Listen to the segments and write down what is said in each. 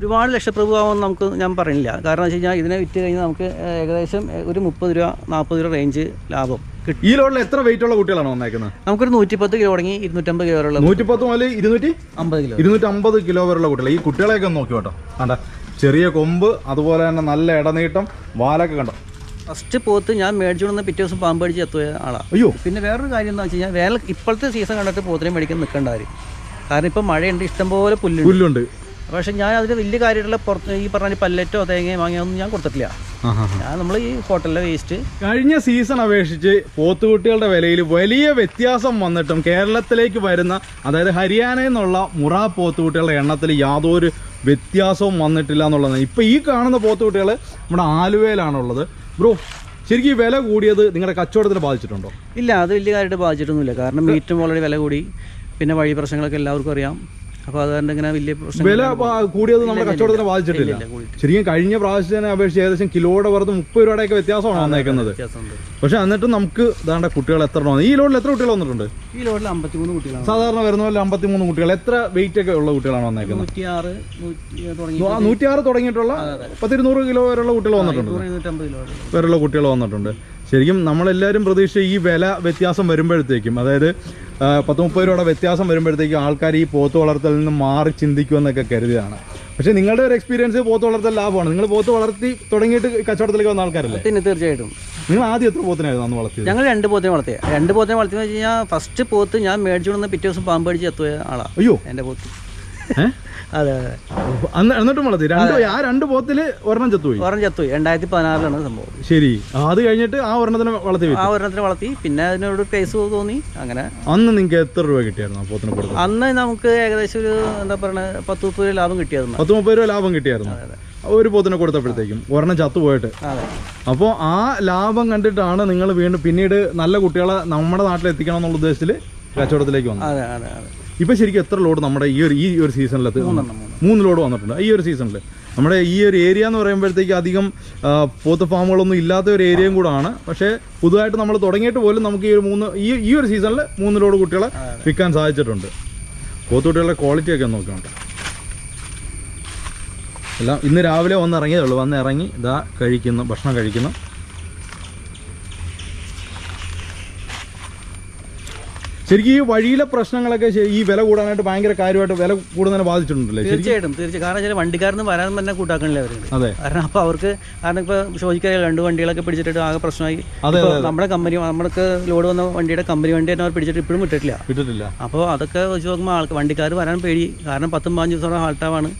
ഒരുപാട് ലക്ഷപ്രഭു ആവുമെന്ന് നമുക്ക് ഞാൻ പറയുന്നില്ല. കാരണം വെച്ച് കഴിഞ്ഞാൽ ഇതിനെ വിറ്റ് കഴിഞ്ഞാൽ നമുക്ക് ഏകദേശം ഒരു മുപ്പത് രൂപ നാൽപ്പത് രൂപ റേഞ്ച് ലാഭം കിട്ടും. ഈ ലോഡിൽ എത്ര വെയിറ്റ് ഉള്ള കുട്ടികളാണ് വന്നേക്കുന്നത്? നമുക്കൊരു നൂറ്റിപ്പത്ത് കിലോ തുടങ്ങി ഇരുന്നൂറ്റമ്പത് കിലോ വരെയുള്ള നൂറ്റിപ്പത്ത് മുതൽ ഇരുന്നൂറ്റി? അമ്പത് കിലോ ഇരുന്നൂറ്റി അമ്പത് കിലോ വരെയുള്ള കുട്ടികൾ ഈ കുട്ടികളെയൊക്കെ ഒന്ന് നോക്കി കേട്ടോ. കണ്ട? ചെറിയ കൊമ്പ് അതുപോലെ തന്നെ നല്ല ഇടനീട്ടം വാലൊക്കെ കണ്ടോ? ഫസ്റ്റ് പോത്ത് ഞാൻ മേടിച്ചു കൊണ്ടുവന്ന പിറ്റേ ദിവസം പാമ്പ് അടിച്ച് എത്തുക ആളാണ് അയ്യോ. പിന്നെ വേറൊരു കാര്യം എന്താ വെച്ച് കഴിഞ്ഞാൽ വേനൽ ഇപ്പോഴത്തെ സീസൺ കണ്ടിട്ട് പോത്തിനെ മേടിക്കാൻ നിൽക്കേണ്ടവർ കാരണം ഇപ്പം മഴയുണ്ട് ഇഷ്ടംപോലെ പുല്ലുണ്ട്. പുല്ലുണ്ട്. പക്ഷേ ഞാൻ അതിന് വലിയ കാര്യമായിട്ടുള്ള പുറത്ത് ഈ പറഞ്ഞ പല്ലറ്റോ തേങ്ങയോ വാങ്ങിയോ ഒന്നും ഞാൻ കൊടുത്തിട്ടില്ല. ഞാൻ നമ്മൾ ഈ ഹോട്ടലിലെ വേസ്റ്റ് കഴിഞ്ഞ സീസൺ അപേക്ഷിച്ച് പോത്തുകുട്ടികളുടെ വിലയിൽ വലിയ വ്യത്യാസം വന്നിട്ടും കേരളത്തിലേക്ക് വരുന്ന അതായത് ഹരിയാനയിൽ നിന്നുള്ള മുറ പോത്തുകുട്ടികളുടെ എണ്ണത്തിൽ യാതൊരു വ്യത്യാസവും വന്നിട്ടില്ല എന്നുള്ളതാണ്. ഇപ്പൊ ഈ കാണുന്ന പോത്തുകുട്ടികൾ നമ്മുടെ ആലുവയിലാണുള്ളത്. ബ്രോ ശരിക്കും ഈ വില കൂടിയത് നിങ്ങളുടെ കച്ചവടത്തിൽ ബാധിച്ചിട്ടുണ്ടോ? ഇല്ല അത് വലിയ കാര്യമായിട്ട് ബാധിച്ചിട്ടൊന്നുമില്ല. കാരണം മീറ്റും ഓൾറെഡി വില കൂടി. പിന്നെ വഴി പ്രശ്നങ്ങളൊക്കെ എല്ലാവർക്കും അറിയാം. അപ്പോൾ അതുകൊണ്ട് ഇങ്ങനെ വലിയ പ്രശ്നം വില കൂടിയത് നമ്മുടെ കച്ചവടത്തിന് ബാധിച്ചിട്ടില്ല. ശരിക്കും കഴിഞ്ഞ പ്രാവശ്യത്തിനെ അപേക്ഷിച്ച് ഏകദേശം കിലോയുടെ പുറത്ത് മുപ്പത് രൂപയുടെയൊക്കെ വ്യത്യാസമാണ് വന്നേക്കുന്നത്. പക്ഷെ എന്നിട്ടും നമുക്ക് ഇതാണ്ട കുട്ടികൾ എത്ര ഈ ലോഡിൽ എത്ര കുട്ടികൾ വന്നിട്ടുണ്ട്? ഈ ലോഡിൽ അമ്പത്തിമൂന്ന് കുട്ടികളാണ് സാധാരണ വരുന്ന പോലെ അമ്പത്തിമൂന്ന് കുട്ടികൾ എത്ര വെയിറ്റ് ഒക്കെ ഉള്ള കുട്ടികളാണ് വന്നേക്കുന്നത്? നൂറ്റിയാറ് തുടങ്ങിയിട്ടുള്ള പത്തിരുന്നൂറ് കിലോ വരെയുള്ള കുട്ടികൾ വന്നിട്ടുണ്ട്. വരെയുള്ള കുട്ടികൾ വന്നിട്ടുണ്ട്. ശരിക്കും നമ്മളെല്ലാവരും പ്രതീക്ഷ ഈ വില വ്യത്യാസം വരുമ്പോഴത്തേക്കും അതായത് പത്ത് മുപ്പത് രൂപയുടെ വ്യത്യാസം വരുമ്പോഴത്തേക്കും ആൾക്കാർ ഈ പോത്ത് വളർത്തലിൽ നിന്ന് മാറി ചിന്തിക്കുമെന്നൊക്കെ കരുതിയാണ് പക്ഷേ നിങ്ങളുടെ ഒരു എക്സ്പീരിയൻസ് പോത്ത് വളർത്തൽ ലാഭമാണ്. നിങ്ങൾ പോത്ത് വളർത്തി തുടങ്ങിയിട്ട് കച്ചവടത്തിലേക്ക് വന്ന ആൾക്കാരല്ലേ? പിന്നെ തീർച്ചയായിട്ടും. നിങ്ങൾ ആദ്യം എത്ര പോത്തിനായിരുന്നു അന്ന് വളർത്തിയത്? ഞങ്ങൾ രണ്ട് പോത്തിനെ വളർത്തിയ രണ്ട് പോത്തിനെ വളർത്തിയെന്ന് വെച്ച് കഴിഞ്ഞാൽ ഫസ്റ്റ് പോത്ത് ഞാൻ മേടിച്ചു കൊടുക്കുന്ന പിറ്റേ ദിവസം പാമ്പ് അടിച്ച് എത്തുക ആളാണ് അയ്യോ. എന്റെ പോത്ത്? അതെ അതെ. എന്നിട്ടും വളർത്തി. രണ്ട് ആ രണ്ട് പോത്തിൽ ഒരെണ്ണം ചത്തുപോയി. ഒരെണ്ണം ചത്തുപോയി. രണ്ടായിരത്തി പതിനാറിലാണ് സംഭവം. ശരി. അത് കഴിഞ്ഞിട്ട് ആ ഒരെണ്ണത്തിന് വളർത്തി ആ ഒരെണ്ണത്തിന് വളർത്തി. പിന്നെ അതിനോട് ടേസ്റ്റ് തോന്നി. അങ്ങനെ. അന്ന് നിങ്ങൾക്ക് എത്ര രൂപ കിട്ടിയായിരുന്നു ആ പോത്തിന് കൊടുത്തു അന്ന് നമുക്ക് ഏകദേശം ഒരു എന്താ പറയുക പത്ത് മുപ്പത് രൂപ ലാഭം കിട്ടിയായിരുന്നു. പത്ത് മുപ്പത് രൂപ ലാഭം കിട്ടിയായിരുന്നു. ഒരു പോത്തിനെ കൊടുത്തപ്പോഴത്തേക്കും ഒരെണ്ണം ചത്തുപോയിട്ട്. അപ്പോൾ ആ ലാഭം കണ്ടിട്ടാണ് നിങ്ങൾ വീണ്ടും പിന്നീട് നല്ല കുട്ടികളെ നമ്മുടെ നാട്ടിൽ എത്തിക്കണം എന്നുള്ള ഉദ്ദേശത്തിൽ കച്ചവടത്തിലേക്ക് വന്നത്. അതെ അതെ അതെ. ഇപ്പൊ ശരിക്കും എത്ര ലോഡ് നമ്മുടെ ഈ ഒരു ഈ ഒരു സീസണിലെത്തി മൂന്ന് ലോഡ് വന്നിട്ടുണ്ട്. ഈ ഒരു സീസണിൽ നമ്മുടെ ഈ ഒരു ഏരിയ എന്ന് പറയുമ്പോഴത്തേക്ക് അധികം പോത്ത് ഫാമുകളൊന്നും ഇല്ലാത്ത ഒരു ഏരിയയും കൂടാണ്. പക്ഷേ പുതുതായിട്ട് നമ്മൾ തുടങ്ങിയിട്ട് പോലും നമുക്ക് ഈ ഒരു മൂന്ന് ഈ ഈ ഒരു സീസണിൽ മൂന്ന് ലോഡ് കുട്ടികളെ വിൽക്കാൻ സാധിച്ചിട്ടുണ്ട്. പോത്തുകുട്ടികളുടെ ക്വാളിറ്റി ഒക്കെ നോക്കണം എല്ലാം ഇന്ന് രാവിലെ വന്ന് ഇറങ്ങിയതേ ഉള്ളൂ. വന്ന് ഇറങ്ങി ഇതാ കഴിക്കുന്നു ഭക്ഷണം കഴിക്കുന്നു. ശരിക്കും ഈ വഴിയിലെ പ്രശ്നങ്ങളൊക്കെ ഈ വില കൂടാനായിട്ട് ഭയങ്കര കാര്യമായിട്ട് വില കൂടുന്നതിനെ ബാധിച്ചിട്ടുണ്ടല്ലേ? തീർച്ചയായിട്ടും തീർച്ചയായും കാരണം വെച്ചാൽ വണ്ടിക്കാരന് വരാൻ തന്നെ കൂട്ടാക്കണില്ല അവർ അതെ. കാരണം അപ്പോൾ അവർക്ക് കാരണം ഇപ്പോൾ ചോദിക്കാൻ രണ്ട് വണ്ടികളൊക്കെ പിടിച്ചിട്ട് ആകെ പ്രശ്നമായി. നമ്മുടെ കമ്പനി നമ്മൾക്ക് ലോഡ് വന്ന വണ്ടിയുടെ കമ്പനി വണ്ടി തന്നെ അവർ പിടിച്ചിട്ട് ഇപ്പോഴും വിട്ടിട്ടില്ല. വിട്ടിട്ടില്ല. അപ്പോൾ അതൊക്കെ വെച്ച് നോക്കുമ്പോൾ ആൾക്ക് വണ്ടിക്കാർ വരാൻ പേടി. കാരണം പത്തും പതിനഞ്ച് ദിവസം ഹാൾട്ടാവാണ്.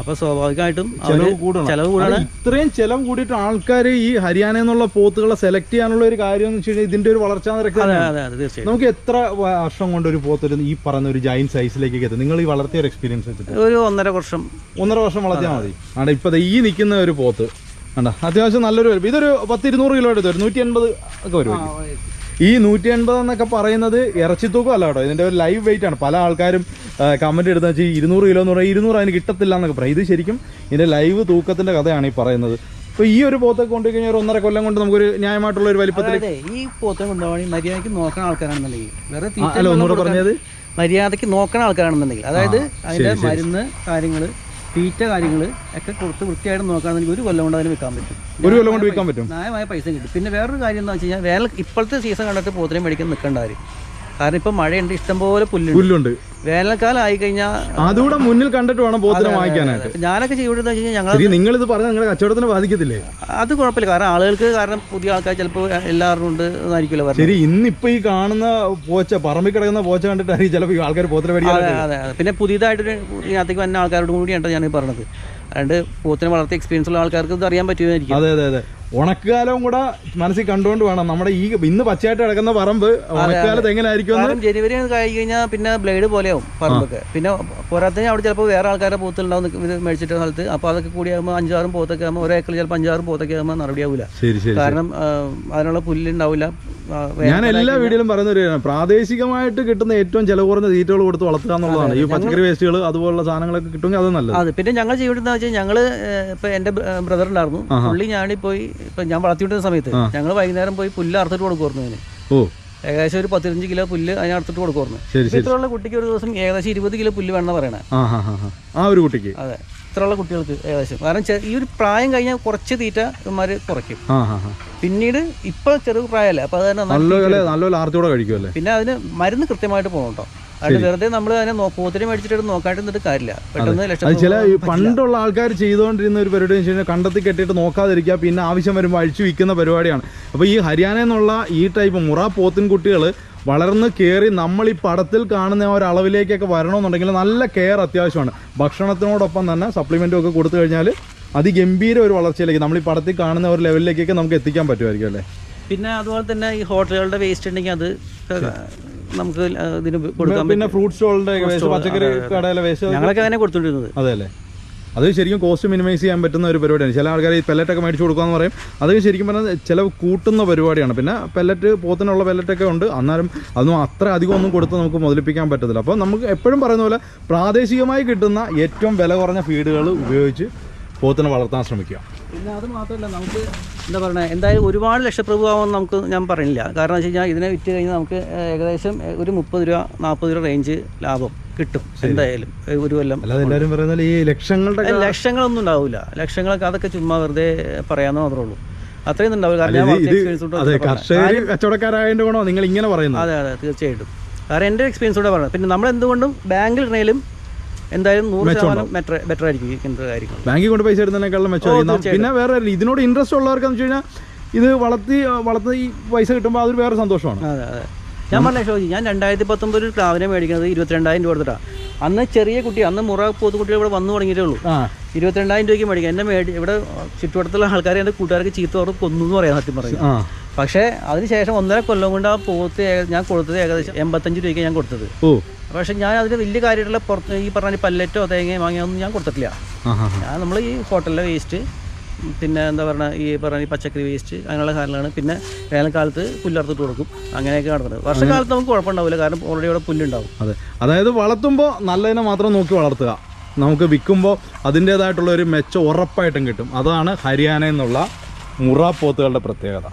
അപ്പോൾ സ്വാഭാവികമായിട്ടും ചെലവ് കൂടണം. ചെലവ് കൂടാണ്. ഇത്രയും ചെലവ് കൂടിയിട്ട് ആൾക്കാർ ഈ ഹരിയാന എന്നുള്ള പോത്തുകളെ സെലക്ട് ചെയ്യാനുള്ള ഒരു കാര്യം എന്ന് വെച്ച് കഴിഞ്ഞാൽ ഇതിന്റെ ഒരു വളർച്ചാ നിരക്ക് നമുക്ക് എത്ര വർഷം കൊണ്ട് ഒരു പോത്ത് ഒരു ഈ പറഞ്ഞ ഒരു ജൈൻ സൈസിലേക്ക് എത്തും? നിങ്ങൾ ഈ വളർത്തിയ ഒരു എക്സ്പീരിയൻസ് വെച്ചിട്ട്. ഒരു ഒന്നര വർഷം. ഒന്നര വർഷം വളർത്തിയാൽ മതി. ആണ് ഇപ്പൊ ഈ നിൽക്കുന്ന ഒരു പോത്ത്. അത്യാവശ്യം നല്ലൊരു ഇതൊരു പത്തിരുന്നൂറ് കിലോ എടുത്ത് വരും. നൂറ്റി എൺപത് ഒക്കെ വരും. ഈ നൂറ്റി എൺപത് എന്നൊക്കെ പറയുന്നത് ഇറച്ചി തൂക്കം അല്ല കേട്ടോ ഇതിന്റെ ഒരു ലൈവ് വെയിറ്റ് ആണ്. പല ആൾക്കാരും കമന്റ് എടുത്ത വെച്ചാൽ ഇരുന്നൂറ് കിലോ എന്ന് പറഞ്ഞാൽ ഇരുന്നൂറ് അതിന് കിട്ടത്തില്ല എന്നൊക്കെ പറയും. ഇത് ശരിക്കും ഇതിന്റെ ലൈവ് തൂക്കത്തിന്റെ കഥയാണ് ഈ പറയുന്നത്. അപ്പോൾ ഈ ഒരു പോത്തൊക്കെ കൊണ്ടു കഴിഞ്ഞാൽ ഒരു ഒന്നര കൊല്ലം കൊണ്ട് നമുക്കൊരു ന്യായമായിട്ടുള്ള ഒരു വലിപ്പത്തിൽ ഈ പോത്തെ കൊണ്ടുപോകണമെങ്കിൽ മര്യാദയ്ക്ക് നോക്കുന്ന ആൾക്കാരാണെന്നുണ്ടെങ്കിൽ വേറെ അല്ല ഒന്നുകൂടെ പറഞ്ഞത് മര്യാദയ്ക്ക് നോക്കുന്ന ആൾക്കാരാണെന്നുണ്ടെങ്കിൽ അതായത് അതിന്റെ. മരുന്ന് കാര്യങ്ങൾ തീറ്റ കാര്യങ്ങൾ ഒക്കെ കൊടുത്ത് വൃത്തിയായിട്ട് നോക്കുകയാണെങ്കിൽ ഒരു കൊല്ലം കൊണ്ട് അതിന് വിൽക്കാൻ പറ്റും. ഒരു കൊല്ലം കൊണ്ട് വിൽക്കാൻ പറ്റും? ന്യായമായ പൈസ കിട്ടും. പിന്നെ വേറൊരു കാര്യം എന്താ വെച്ച് കഴിഞ്ഞാൽ വേനൽ ഇപ്പോഴത്തെ സീസൺ കണ്ടിട്ട് പോത്തിനെ മേടിക്കാൻ നിൽക്കേണ്ട കാര്യം. കാരണം ഇപ്പം മഴയുണ്ട് ഇഷ്ടംപോലെ പുല്ലുണ്ട്. പുല്ലുണ്ട്. വേനൽക്കാലം ആയി കഴിഞ്ഞാൽ അതുകൂടെ മുന്നിൽ കണ്ടിട്ട് വേണം പോത്തിനെ വാങ്ങിക്കാനായിട്ട്. ഞാനൊക്കെ ചെയ്യുന്നത് കഴിഞ്ഞാൽ ഞങ്ങൾ നിങ്ങൾ ഇത് പറഞ്ഞാൽ നിങ്ങളുടെ കച്ചവടത്തിന് ബാധിക്കത്തില്ലേ? അത് കുഴപ്പമില്ല. കാരണം ആളുകൾക്ക് കാരണം പുതിയ ആൾക്കാർ ചിലപ്പോൾ എല്ലാവരും ഉണ്ട് എന്നായിരിക്കുമല്ലോ ശരി ഇന്നിപ്പോ ഈ കാണുന്ന പോച്ച പറമ്പിൽ കിടക്കുന്ന പോച്ച കണ്ടിട്ടായിരിക്കും ചിലപ്പോൾ ആൾക്കാർ പോത്തിനെ അതെ പിന്നെ പുതിയതായിട്ടൊരു ഇതിനകത്തേക്ക് വന്ന ആൾക്കാരോട് കൂടിയാണ് ഞാൻ പറഞ്ഞത്. അതുകൊണ്ട് പോത്തിനെ വളർത്തിയ എക്സ്പീരിയൻസ് ഉള്ള ആൾക്കാർക്ക് ഇത് അറിയാൻ പറ്റുമായിരിക്കും. അതെ അതെ അതെ. ഉണക്കുകാലവും കൂടെ മനസ്സിൽ കണ്ടുകൊണ്ട് വേണം. നമ്മുടെ ഈ ഇന്ന് പച്ചയായിട്ട് കിടക്കുന്ന പറമ്പ് ഉണക്കുകാലത്ത് എങ്ങനെ ആയിരിക്കും കാരണം ജനുവരി കഴിഞ്ഞ് കഴിഞ്ഞാൽ പിന്നെ ബ്ലേഡ് പോലെയാവും പറമ്പൊക്കെ പിന്നെ പോരാത്തതിന് അവിടെ ചിലപ്പോൾ വേറെ ആൾക്കാരുടെ പോത്തുണ്ടാവും ഇത് മേടിച്ചിട്ട് സ്ഥലത്ത്. അപ്പോൾ അതൊക്കെ കൂടി ആകുമ്പോൾ അഞ്ചാറും പോത്തൊക്കെ ആകുമ്പോൾ ഒരേക്കറിൽ ചിലപ്പോൾ അഞ്ചാറും പോത്തൊക്കെ ആകുമ്പോൾ നടപടിയാവില്ല കാരണം അതിനുള്ള പുല്ലുണ്ടാവില്ല ഞാൻ എല്ലാ വീഡിയോയിലും പറയുന്ന ഒരു. പ്രാദേശികമായിട്ട് കിട്ടുന്ന ഏറ്റവും ചെലവ് കുറഞ്ഞ തീറ്റകൾ കൊടുത്ത് വളർത്തുക എന്നുള്ളതാണ്. ഈ പച്ചക്കറി വേസ്റ്റുകൾ അതുപോലുള്ള സാധനങ്ങളൊക്കെ കിട്ടുമെങ്കിൽ അത് നല്ലത്. അത് പിന്നെ ഞങ്ങൾ ചെയ്യുന്നത് വെച്ചാൽ ഞങ്ങൾ ഇപ്പൊ എന്റെ ബ്രദർ ഉണ്ടായിരുന്നു. പുള്ളി ഞാനിൽ പോയി ഇപ്പൊ ഞാൻ വളർത്തിവിട്ടുന്ന സമയത്ത് ഞങ്ങൾ വൈകുന്നേരം പോയി പുല്ല് അറുത്തിട്ട് കൊടുക്കുമായിരുന്നു അതിന് ഓ. ഏകദേശം ഒരു പത്തിരഞ്ച് കിലോ പുല്ല് അതിന് അറുത്തിട്ട് കൊടുക്കുമായിരുന്നു ഇത്രയുള്ള കുട്ടിക്ക് ഒരു ദിവസം ഏകദേശം ഇരുപത് കിലോ പുല്ല് വേണമെന്ന് പറയണേ. ആ ഒരു കുട്ടിക്ക്. അതെ. ഇത്രയുള്ള കുട്ടികൾക്ക് ഏകദേശം. കാരണം ഈ ഒരു പ്രായം കഴിഞ്ഞാൽ കുറച്ച് തീറ്റ ഇവന്മാർ കുറയ്ക്കും. പിന്നീട് ഇപ്പൊ ചെറു പ്രായമല്ലേ അപ്പൊ അത് തന്നെ നല്ലപോലെ ആർത്തിയോടെ കഴിക്കുമല്ലേ പിന്നെ അതിന് മരുന്ന് കൃത്യമായിട്ട് പോകണം കേട്ടോ അതിന് വെറുതെ നമ്മൾ അതിനെ നോ- പോത്തിനെ മേടിച്ചിട്ട് നോക്കാണ്ട് നിന്നിട്ട് കാര്യമില്ല. പെട്ടെന്ന് ചില പണ്ടുള്ള ആൾക്കാർ ചെയ്തുകൊണ്ടിരുന്ന ഒരു പരിപാടി വെച്ച് കഴിഞ്ഞാൽ കണ്ടെത്തി കെട്ടിയിട്ട് നോക്കാതിരിക്കുക പിന്നെ ആവശ്യം വരുമ്പോൾ അഴിച്ചു വിൽക്കുന്ന പരിപാടിയാണ്. അപ്പോൾ ഈ ഹരിയാന എന്നുള്ള ഈ ടൈപ്പ് മുറ പോത്തിൻ കുട്ടികൾ വളർന്ന് കയറി നമ്മൾ ഈ പടത്തിൽ കാണുന്ന ആ ഒരു അളവിലേക്കൊക്കെ വരണമെന്നുണ്ടെങ്കിൽ നല്ല കെയർ അത്യാവശ്യമാണ്. ഭക്ഷണത്തിനോടൊപ്പം തന്നെ സപ്ലിമെന്റും ഒക്കെ കൊടുത്തു കഴിഞ്ഞാൽ അതിഗംഭീര ഒരു വളർച്ചയിലേക്ക് നമ്മൾ ഈ പടത്തിൽ കാണുന്ന ഒരു ലെവലിലേക്കൊക്കെ നമുക്ക് എത്തിക്കാൻ പറ്റുമായിരിക്കും അല്ലേ? പിന്നെ അതുപോലെ തന്നെ ഈ ഹോട്ടലുകളുടെ വേസ്റ്റ് ഉണ്ടെങ്കിൽ അത് നമുക്ക് ഇതിന് കൊടുക്കാൻ പിന്നെ ഫ്രൂട്ട് സ്റ്റോളിന്റെ പച്ചക്കറി കടയിലെ വേസ്റ്റ് ഞങ്ങളൊക്കെ അങ്ങനെ കൊടുത്തോണ്ടിരുന്നത്. അതെ അല്ലേ? അത് ശരിക്കും കോസ്റ്റ് മിനിമൈസ് ചെയ്യാൻ പറ്റുന്ന ഒരു പരിപാടിയാണ്. ചില ആൾക്കാർ ഈ പെല്ലറ്റൊക്കെ മേടിച്ച് കൊടുക്കാന്ന് പറയും. അത് ശരിക്കും പറഞ്ഞാൽ ചില കൂട്ടുന്ന പരിപാടിയാണ്. പിന്നെ പെല്ലറ്റ് പോത്തിനുള്ള പെല്ലറ്റൊക്കെ ഉണ്ട്. അന്നേരം അതൊന്നും അത്ര അധികം ഒന്നും കൊടുത്ത് നമുക്ക് മുതലിപ്പിക്കാൻ പറ്റത്തില്ല. അപ്പോൾ നമുക്ക് എപ്പോഴും പറയുന്ന പോലെ പ്രാദേശികമായി കിട്ടുന്ന ഏറ്റവും വില കുറഞ്ഞ ഫീഡുകൾ ഉപയോഗിച്ച് പോത്തിനെ വളർത്താൻ ശ്രമിക്കുക. പിന്നെ അത് മാത്രമല്ല നമുക്ക് എന്താ പറയുക എന്തായാലും ഒരുപാട് ലക്ഷപ്രഭു ലക്ഷപ്രഭുവാകുമെന്ന് നമുക്ക് ഞാൻ പറയുന്നില്ല. കാരണം വെച്ച് കഴിഞ്ഞാൽ ഇതിനെ വിറ്റ് കഴിഞ്ഞാൽ നമുക്ക് ഏകദേശം ഒരു മുപ്പത് രൂപ നാൽപ്പത് രൂപ റേഞ്ച് ലാഭം കിട്ടും എന്തായാലും ഒരു കൊല്ലം എല്ലാവരും പറയുന്നത് ഈ ലക്ഷങ്ങളുടെ ലക്ഷങ്ങളൊന്നും ഉണ്ടാവില്ല ലക്ഷങ്ങളൊക്കെ അതൊക്കെ ചുമ്മാ വെറുതെ പറയാമെന്ന് മാത്രമേ ഉള്ളൂ. അത്രയും ഉണ്ടാവില്ല. കർഷകർ ഗുണോ നിങ്ങൾ ഇങ്ങനെ പറയുന്നത്. അതെ അതെ തീർച്ചയായിട്ടും. കാരണം എന്റെ എക്സ്പീരിയൻസ് കൂടെ പറയുന്നത് പിന്നെ നമ്മൾ എന്തുകൊണ്ടും ബാങ്കിൽ ഇടണേലും എന്തായാലും നൂറ് ശതമാനം ബെറ്റർ ആയിരിക്കും കാര്യങ്ങൾ ബാങ്കിൽ കൊണ്ട് പൈസ ഇടുന്നതിനേക്കാളും മെച്ചമായി പിന്നെ വേറെ ഇതിനോട് ഇൻട്രസ്റ്റ് ഉള്ളവർക്ക് എന്ന് വെച്ച് കഴിഞ്ഞാൽ ഇത് വളർത്തി വളർത്തി ഈ പൈസ കിട്ടുമ്പോൾ അതൊരു വേറെ സന്തോഷമാണ്. അതെ അതെ. ഞാൻ പറഞ്ഞ ഷോജി ഞാൻ രണ്ടായിരത്തി പത്തൊമ്പത് ഒരു ക്ലാവിനെ മേടിക്കുന്നത് ഇരുപത്തിരണ്ടായിരം രൂപ കൊടുത്തിട്ടാണ് അന്ന് ചെറിയ കുട്ടി അന്ന് മുറ പോത്തുകുട്ടികൾ ഇവിടെ വന്നു തുടങ്ങിയിട്ടേ ഉള്ളൂ. ഇരുപത്തിരണ്ടായിരം രൂപയ്ക്ക് മേടിക്കാം. എന്നെ മേടി ഇവിടെ ചുറ്റുവട്ടത്തുള്ള ആൾക്കാരെ എന്റെ കൂട്ടുകാർക്ക് ചീത്ത പറഞ്ഞു കൊന്നു എന്ന് പറയാൻ സത്യം പറയും പക്ഷേ അതിനുശേഷം ഒന്നര കൊല്ലം കൊണ്ട് ആ പോത്ത് ഞാൻ കൊടുത്തത് ഏകദേശം എൺപത്തഞ്ച് രൂപയ്ക്ക് ഞാൻ കൊടുത്തത്. ഓ. പക്ഷേ ഞാൻ അതിന് വലിയ കാര്യമായിട്ടുള്ള പുറത്ത് ഈ പറഞ്ഞ പല്ലറ്റോ തേങ്ങയോ വാങ്ങിയൊന്നും ഞാൻ കൊടുത്തിട്ടില്ല. ഞാൻ നമ്മൾ ഈ ഹോട്ടലിലെ വേസ്റ്റ് പിന്നെ എന്താ പറയുക ഈ പറഞ്ഞ ഈ പച്ചക്കറി വേസ്റ്റ് അങ്ങനെയുള്ള കാര്യങ്ങളാണ് പിന്നെ വേനൽക്കാലത്ത് പുല്ലറുത്തിട്ട് കൊടുക്കും. അങ്ങനെയൊക്കെ നടക്കുന്നത് വർഷക്കാലത്ത് നമുക്ക് കുഴപ്പമുണ്ടാവില്ല. കാരണം ഓൾറെഡി അവിടെ പുല്ലുണ്ടാവും. അതെ. അതായത് വളർത്തുമ്പോൾ നല്ലതിനെ മാത്രം നോക്കി വളർത്തുക. നമുക്ക് വിൽക്കുമ്പോൾ അതിന്റേതായിട്ടുള്ള ഒരു മെച്ചം ഉറപ്പായിട്ടും കിട്ടും. അതാണ് ഹരിയാന എന്നുള്ള മുറ പോത്തുകളുടെ പ്രത്യേകത.